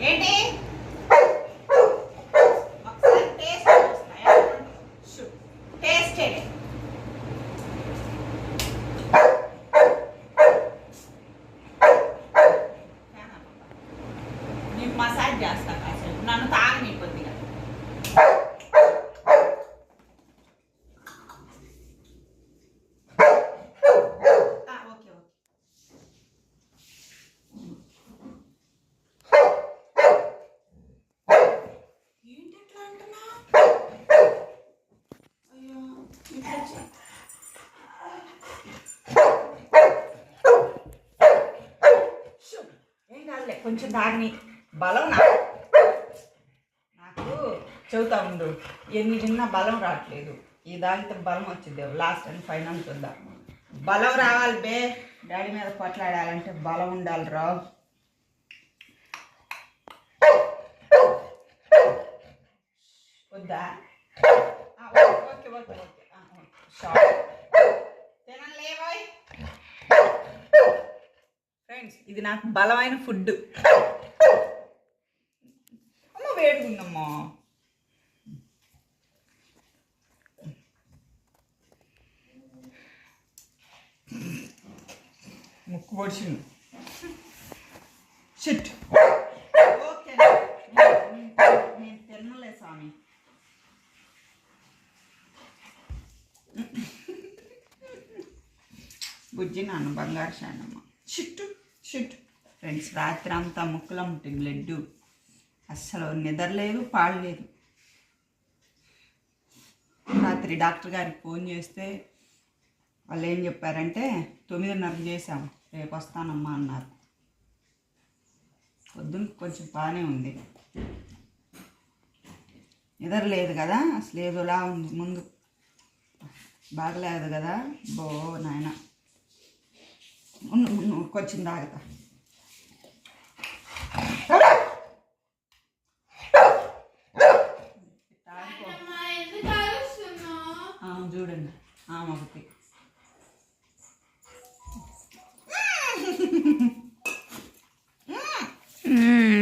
ఏంటి? ఒకసారి taste చూస్తాయా taste చేయండి నీకు మసాజ్ చేస్తా కాసేపు. నన్ను తాగని కొద్దిగా. కాదులే కొంచెం దాన్ని బలం నాకు చెబుతా ఉండు ఎన్ని తిన్నా బలం రావట్లేదు. ఈ దానితో బలం వచ్చింది లాస్ట్ అండ్ ఫైనల్ చూద్దాం. బలం రావాలి బే. డాడీ మీద కొట్లాడాలంటే బలం ఉండాలి రావు వద్దా? Okay okay okay okay. Shop friends ఇది నాకు బలమైన ఫుడ్. అమ్మ వేడుకుందమ్మా. ముక్కు పొడిచింది. Shit okay. నేను తినలే స్వామి. బుజ్జి నాన్న బంగారు శానమ్మ. షిట్టు షిట్ ఫ్రెండ్స్ రాత్రి అంతా ముక్కులమ్మటి బ్లడ్ అస్సలు నిద్రలేదు పాడలేదు రాత్రి డాక్టర్ గారికి ఫోన్ చేస్తే వాళ్ళు ఏం చెప్పారంటే తొమ్మిదిన్నరకు చేసాం రేపు వస్తానమ్మా అన్నారు. పొద్దున్న కొంచెం బాగానే ఉంది. నిద్ర లేదు కదా అసలు ఏదోలా ఉంది ముందు. బాగలేదు కదా బో నాయన. కొంచెం తాగుతా చూడండి ఆమె ఒకటి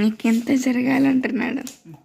నీకెంత జరగాలంటున్నాడు ఉమ్.